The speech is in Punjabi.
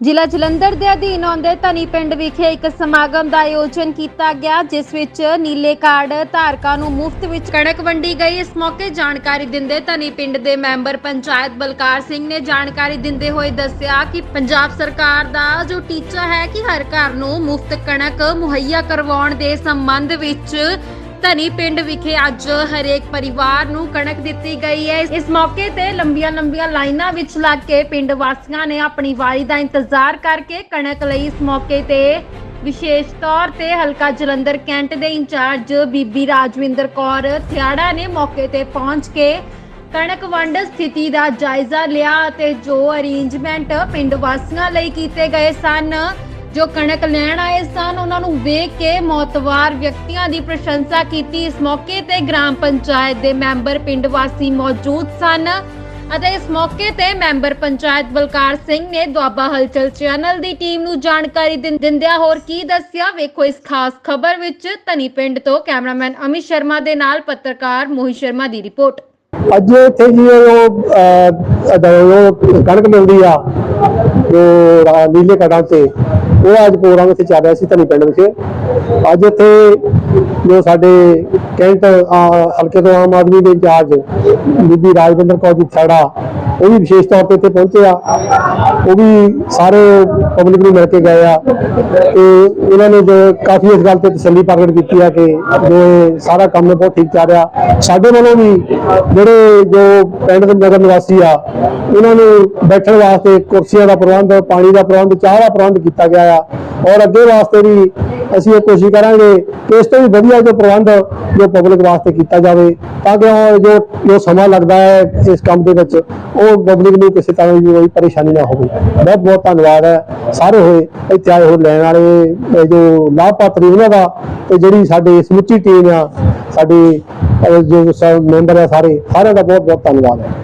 ਜ਼ਿਲ੍ਹਾ ਜਲੰਧਰ ਦੇ ਅਧੀਨ ਆਉਂਦੇ ਧਨੀ ਪਿੰਡ ਵਿਖੇ ਇੱਕ ਸਮਾਗਮ ਦਾ ਆਯੋਜਨ ਕੀਤਾ ਗਿਆ, ਜਿਸ ਵਿੱਚ ਨੀਲੇ ਕਾਰਡ ਧਾਰਕਾਂ ਨੂੰ ਮੁਫਤ ਵਿੱਚ ਕਣਕ ਵੰਡੀ ਗਈ। ਇਸ ਮੌਕੇ ਜਾਣਕਾਰੀ ਦਿੰਦੇ ਧਨੀ ਪਿੰਡ ਦੇ ਮੈਂਬਰ ਪੰਚਾਇਤ ਬਲਕਾਰ ਸਿੰਘ ਨੇ ਜਾਣਕਾਰੀ ਦਿੰਦੇ ਹੋਏ ਦੱਸਿਆ ਕਿ ਪੰਜਾਬ ਸਰਕਾਰ ਦਾ ਜੋ ਟੀਚਾ ਹੈ ਕਿ ਹਰ ਘਰ ਨੂੰ ਮੁਫਤ ਕਣਕ ਮੁਹੱਈਆ ਕਰਵਾਉਣ ਦੇ ਸੰਬੰਧ ਵਿੱਚ ਧਨੀ ਪਿੰਡ ਵਿਖੇ ਅੱਜ ਹਰੇਕ ਪਰਿਵਾਰ ਨੂੰ ਕਣਕ ਦਿੱਤੀ ਗਈ ਹੈ। ਇਸ ਮੌਕੇ ਤੇ ਲੰਬੀਆਂ ਲੰਬੀਆਂ ਲਾਈਨਾਂ ਵਿੱਚ ਲੱਗ ਕੇ ਪਿੰਡ ਵਾਸੀਆਂ ਨੇ ਆਪਣੀ ਵਾਰੀ ਦਾ ਇੰਤਜ਼ਾਰ ਕਰਕੇ ਕਣਕ ਲਈ ਇਸ ਮੌਕੇ ਤੇ ਵਿਸ਼ੇਸ਼ ਤੌਰ ਤੇ ਹਲਕਾ ਜਲੰਧਰ ਕੈਂਟ ਦੇ ਇੰਚਾਰਜ ਬੀਬੀ ਰਾਜਵਿੰਦਰ ਕੌਰ ਥਿਆੜਾ ਨੇ ਮੌਕੇ ਤੇ ਪਹੁੰਚ ਕੇ ਕਣਕ ਵੰਡ ਸਥਿਤੀ ਦਾ ਜਾਇਜ਼ਾ ਲਿਆ ਅਤੇ ਜੋ ਅਰੇਂਜਮੈਂਟ ਪਿੰਡ ਵਾਸੀਆਂ ਲਈ ਕੀਤੇ ਗਏ ਸਨ ਜੋ ਕਣਕ ਲੈਣ ਆਏ ਸਨ ਉਹਨਾਂ ਨੂੰ ਵੇਖ ਕੇ ਮੌਤਵਾਰ ਵਿਅਕਤੀਆਂ ਦੀ ਪ੍ਰਸ਼ੰਸਾ ਕੀਤੀ। ਇਸ ਮੌਕੇ ਤੇ ਗ੍ਰਾਮ ਪੰਚਾਇਤ ਦੇ ਮੈਂਬਰ ਪਿੰਡ ਵਾਸੀ ਮੌਜੂਦ ਸਨ ਅਤੇ ਇਸ ਮੌਕੇ ਤੇ ਮੈਂਬਰ ਪੰਚਾਇਤ ਬਲਕਾਰ ਸਿੰਘ ਨੇ ਦੁਆਬਾ ਹਲਚਲ ਚੈਨਲ ਦੀ ਟੀਮ ਨੂੰ ਜਾਣਕਾਰੀ ਦਿੰਦਿਆਂ ਹੋਰ ਕੀ ਦੱਸਿਆ? ਵੇਖੋ ਇਸ ਖਾਸ ਖਬਰ ਵਿੱਚ ਧਨੀ ਪਿੰਡ ਤੋਂ ਕੈਮਰਾਮੈਨ ਅਮਿਤ ਸ਼ਰਮਾ ਦੇ ਨਾਲ ਪੱਤਰਕਾਰ ਮੋਹਿਤ ਸ਼ਰਮਾ ਦੀ ਰਿਪੋਰਟ। ਅੱਜ ਇੱਥੇ ਜੀ ਉਹ ਅਹ, ਜੋ ਕਣਕ ਮਿਲਦੀ ਆ ਜੋ ਰਾ- ਨੀਲੇ ਕੜਾਂ ਤੇ। ਉਹ ਅੱਜ ਪ੍ਰੋਗਰਾਮ ਇੱਥੇ ਚੱਲ ਰਿਹਾ ਸੀ ਧਨੀ ਪਿੰਡ ਵਿਖੇ। ਅੱਜ ਇੱਥੇ ਜੋ ਸਾਡੇ ਕੈਂਟ ਹਲਕੇ ਤੋਂ ਆਮ ਆਦਮੀ ਦੇ ਇੰਚਾਰਜ ਬੀਬੀ ਰਾਜਵਿੰਦਰ ਕੌਰ ਜੀ ਥੜਾ ਉਹ ਵੀ ਵਿਸ਼ੇਸ਼ ਤੌਰ ਤੇ ਇੱਥੇ ਪਹੁੰਚੇ ਆ। ਉਹ ਵੀ ਸਾਰੇ ਪਬਲਿਕ ਨੂੰ ਮਿਲ ਕੇ ਗਏ ਆ। ਤੇ ਇਹਨਾਂ ਨੇ ਕਾਫੀ ਇਸ ਗੱਲ ਤੇ ਤਸੱਲੀ ਪ੍ਰਗਟ ਕੀਤੀ ਆ ਕਿ ਜੋ ਸਾਰਾ ਕੰਮ ਬਹੁਤ ਠੀਕ ਚੱਲ ਰਿਹਾ। ਸਾਡੇ ਵੱਲੋਂ ਵੀ ਜਿਹੜੇ ਜੋ ਪਿੰਡ ਦੇ ਨਗਰ ਨਿਵਾਸੀ ਆ, ਉਹਨਾਂ ਨੂੰ ਬੈਠਣ ਵਾਸਤੇ ਕੁਰਸੀਆਂ ਦਾ ਪ੍ਰਬੰਧ, ਪਾਣੀ ਦਾ ਪ੍ਰਬੰਧ, ਚਾਹ ਦਾ ਪ੍ਰਬੰਧ ਕੀਤਾ ਗਿਆ ਆ। ਔਰ ਅੱਗੇ ਵਾਸਤੇ ਵੀ ਅਸੀਂ ਇਹ ਕੋਸ਼ਿਸ਼ ਕਰਾਂਗੇ ਕਿ ਇਸ ਤੋਂ ਵੀ ਵਧੀਆ ਜੋ ਪ੍ਰਬੰਧ ਜੋ ਪਬਲਿਕ ਵਾਸਤੇ ਕੀਤਾ ਜਾਵੇ, ਤਾਂ ਕਿ ਉਹ ਜੋ ਜੋ ਸਮਾਂ ਲੱਗਦਾ ਹੈ ਇਸ ਕੰਮ ਦੇ ਵਿੱਚ, ਉਹ ਪਬਲਿਕ ਨੂੰ ਕਿਸੇ ਤਰ੍ਹਾਂ ਦੀ ਕੋਈ ਪਰੇਸ਼ਾਨੀ ਨਾ ਹੋਵੇ। ਬਹੁਤ ਬਹੁਤ ਧੰਨਵਾਦ ਹੈ। ਸਾਰੇ ਹੋਏ, ਇੱਥੇ ਆਏ ਹੋਏ ਲੈਣ ਵਾਲੇ ਜੋ ਲਾਭਪਾਤਰੀ ਉਹਨਾਂ ਦਾ, ਤੇ ਜਿਹੜੀ ਸਾਡੀ ਸਮੁੱਚੀ ਟੀਮ ਆ, ਸਾਡੀ ਜੋ ਮੈਂਬਰ ਆ ਸਾਰੇ, ਸਾਰਿਆਂ ਦਾ ਬਹੁਤ ਬਹੁਤ ਧੰਨਵਾਦ ਹੈ।